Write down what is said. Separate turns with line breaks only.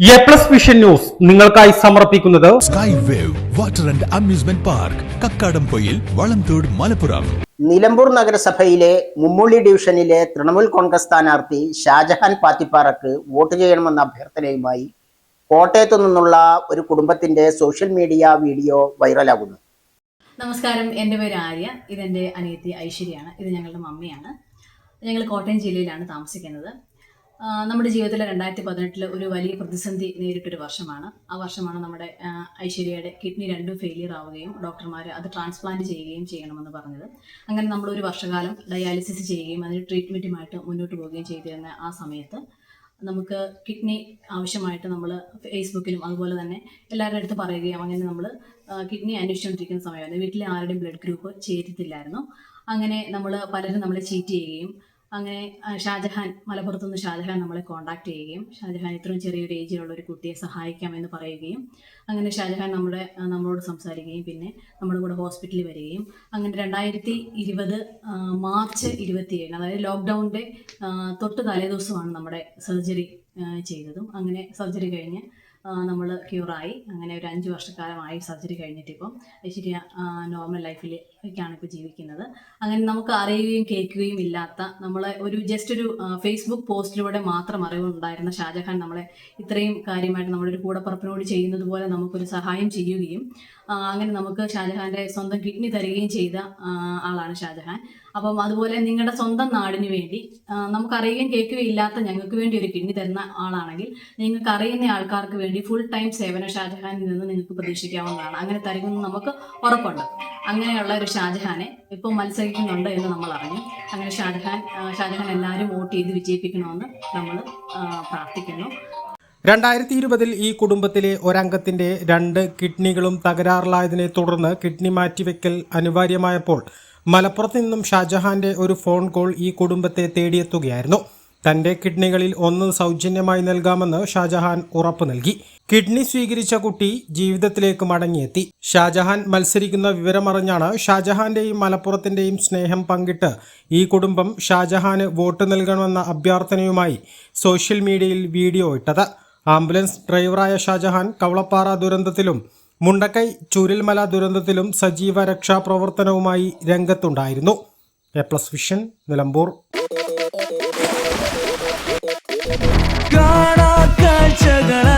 A plus vision news നിങ്ങൾക്കായി സമർപ്പിക്കുന്നത്
sky wave water and amusement park Kakkadampoyil Valamthode Malappuram.
Nilambur നഗരസഭയിലെ മുമ്മുള്ളി ഡിവിഷനിലെ തൃണമൂൽ കോൺഗ്രസ് സ്ഥാനാർത്ഥി ഷാജഹാൻ പാത്തിപ്പാറക്ക് വോട്ട് ചെയ്യണമെന്ന അഭ്യർത്ഥനയുമായി കോട്ടയത്തു നിന്നുള്ള ഒരു കുടുംബത്തിന്റെ സോഷ്യൽ മീഡിയ വീഡിയോ വൈറലാകുന്നു.
നമസ്കാരം. എന്റെ പേര് ആര്യ. ഇതെന്റെ അനിയത്തി ഐശ്വര്യയാണ് ഇത് ഞങ്ങളുടെ മമ്മിയാണ്. ഞങ്ങൾ കോട്ടയം ജില്ലയിലാണ് താമസിക്കുന്നത്. നമ്മുടെ ജീവിതത്തിലെ രണ്ടായിരത്തി പതിനെട്ടിൽ ഒരു വലിയ പ്രതിസന്ധി നേരിട്ടൊരു വർഷമാണ്. ആ വർഷമാണ് നമ്മുടെ ഐശ്വര്യയുടെ കിഡ്നി രണ്ടും ഫെയിലിയർ ആവുകയും ഡോക്ടർമാർ അത് ട്രാൻസ്പ്ലാന്റ് ചെയ്യുകയും ചെയ്യണമെന്ന് പറഞ്ഞത്. അങ്ങനെ നമ്മൾ ഒരു വർഷകാലം ഡയാലിസിസ് ചെയ്യുകയും അതിന് ട്രീറ്റ്മെന്റുമായിട്ട് മുന്നോട്ട് പോവുകയും ചെയ്തിരുന്ന ആ സമയത്ത് നമുക്ക് കിഡ്നി ആവശ്യമായിട്ട് നമ്മൾ ഫേസ്ബുക്കിലും അതുപോലെ തന്നെ എല്ലാവരുടെ അടുത്ത് പറയുകയും അങ്ങനെ നമ്മൾ കിഡ്നി അന്വേഷിച്ചുകൊണ്ടിരിക്കുന്ന സമയമായിരുന്നു. വീട്ടിലെ ആരുടെയും ബ്ലഡ് ഗ്രൂപ്പ് ചേരത്തില്ലായിരുന്നു. അങ്ങനെ നമ്മൾ പലരും നമ്മളെ ചീറ്റ് ചെയ്യുകയും അങ്ങനെ ഷാജഹാൻ മലപ്പുറത്ത് നിന്ന് ഷാജഹാൻ നമ്മളെ കോണ്ടാക്ട് ചെയ്യുകയും ഷാജഹാൻ ഇത്രയും ചെറിയൊരു ഏജിലുള്ള ഒരു കുട്ടിയെ സഹായിക്കാമെന്ന് പറയുകയും അങ്ങനെ ഷാജഹാൻ നമ്മുടെ നമ്മളോട് സംസാരിക്കുകയും പിന്നെ നമ്മുടെ കൂടെ ഹോസ്പിറ്റലിൽ വരികയും അങ്ങനെ രണ്ടായിരത്തി ഇരുപത് മാർച്ച് ഇരുപത്തിയേഴ് അതായത് ലോക്ക്ഡൗണിന്റെ തൊട്ട് തലേദിവസമാണ് നമ്മുടെ സർജറി ചെയ്തതും. അങ്ങനെ സർജറി കഴിഞ്ഞ് നമ്മൾ ക്യൂറായി അങ്ങനെ ഒരു അഞ്ച് വർഷക്കാലമായി സർജറി കഴിഞ്ഞിട്ട് ഇപ്പം ഐശ്വര്യ നോർമൽ ലൈഫിലേക്കാണ് ഇപ്പോൾ ജീവിക്കുന്നത്. അങ്ങനെ നമുക്ക് അറിയുകയും കേൾക്കുകയും ഇല്ലാത്ത നമ്മളെ ഒരു ജസ്റ്റ് ഒരു ഫേസ്ബുക്ക് പോസ്റ്റിലൂടെ മാത്രം അറിവുണ്ടായിരുന്ന ഷാജഹാൻ നമ്മളെ ഇത്രയും കാര്യമായിട്ട് നമ്മുടെ ഒരു കൂടപ്പറപ്പിനോട് ചെയ്യുന്നത് പോലെ നമുക്കൊരു സഹായം ചെയ്യുകയും അങ്ങനെ നമുക്ക് ഷാജഹാന്റെ സ്വന്തം കിഡ്നി തരികയും ചെയ്ത ആളാണ് ഷാജഹാൻ. അപ്പം അതുപോലെ നിങ്ങളുടെ സ്വന്തം നാടിന് വേണ്ടി നമുക്കറിയുകയും കേൾക്കുകയും ഇല്ലാത്ത ഞങ്ങൾക്ക് വേണ്ടി ഒരു കിഡ്നി തരുന്ന ആളാണെങ്കിൽ നിങ്ങൾക്ക് അറിയുന്ന ആൾക്കാർക്ക് വേണ്ടി ഫുൾ ടൈം സേവനം ഷാജഹാനിൽ നിന്ന് നിങ്ങൾക്ക് പ്രതീക്ഷിക്കാവുന്നതാണ്. അങ്ങനെ തരുമെന്ന് നമുക്ക് ഉറപ്പുണ്ട്. അങ്ങനെയുള്ള ഒരു ഷാജഹാനെ ഇപ്പോൾ മത്സരിക്കുന്നുണ്ട് എന്ന് നമ്മൾ അറിഞ്ഞു. അങ്ങനെ ഷാജഹാൻ ഷാജഹാൻ എല്ലാവരും വോട്ട് ചെയ്ത് വിജയിപ്പിക്കണമെന്ന് നമ്മൾ പ്രാർത്ഥിക്കുന്നു.
രണ്ടായിരത്തി ഇരുപതിൽ ഈ കുടുംബത്തിലെ ഒരംഗത്തിന്റെ രണ്ട് കിഡ്നികളും തകരാറിലായതിനെ തുടർന്ന് കിഡ്നി മാറ്റിവെക്കൽ അനിവാര്യമായപ്പോൾ മലപ്പുറത്ത് നിന്നും ഷാജഹാന്റെ ഒരു ഫോൺ കോൾ ഈ കുടുംബത്തെ തേടിയെത്തുകയായിരുന്നു. തന്റെ കിഡ്നികളിൽ ഒന്ന് സൗജന്യമായി നൽകാമെന്ന് ഷാജഹാൻ ഉറപ്പു നൽകി. കിഡ്നി സ്വീകരിച്ച കുട്ടി ജീവിതത്തിലേക്ക് മടങ്ങിയെത്തി. ഷാജഹാൻ മത്സരിക്കുന്ന വിവരമറിഞ്ഞാണ് ഷാജഹാന്റെയും മലപ്പുറത്തിന്റെയും സ്നേഹം പങ്കിട്ട് ഈ കുടുംബം ഷാജഹാന് വോട്ട് നൽകണമെന്ന അഭ്യർത്ഥനയുമായി സോഷ്യൽ മീഡിയയിൽ വീഡിയോ ഇട്ടത്. ആംബുലൻസ് ഡ്രൈവറായ ഷാജഹാൻ കവളപ്പാറ ദുരന്തത്തിലും മുണ്ടക്കൈ ചുരൽമല ദുരന്തത്തിലും സജീവ രക്ഷാപ്രവർത്തനവുമായി രംഗത്തുണ്ടായിരുന്നു. A plus vision Nilambur.
गाना कल झगड़ा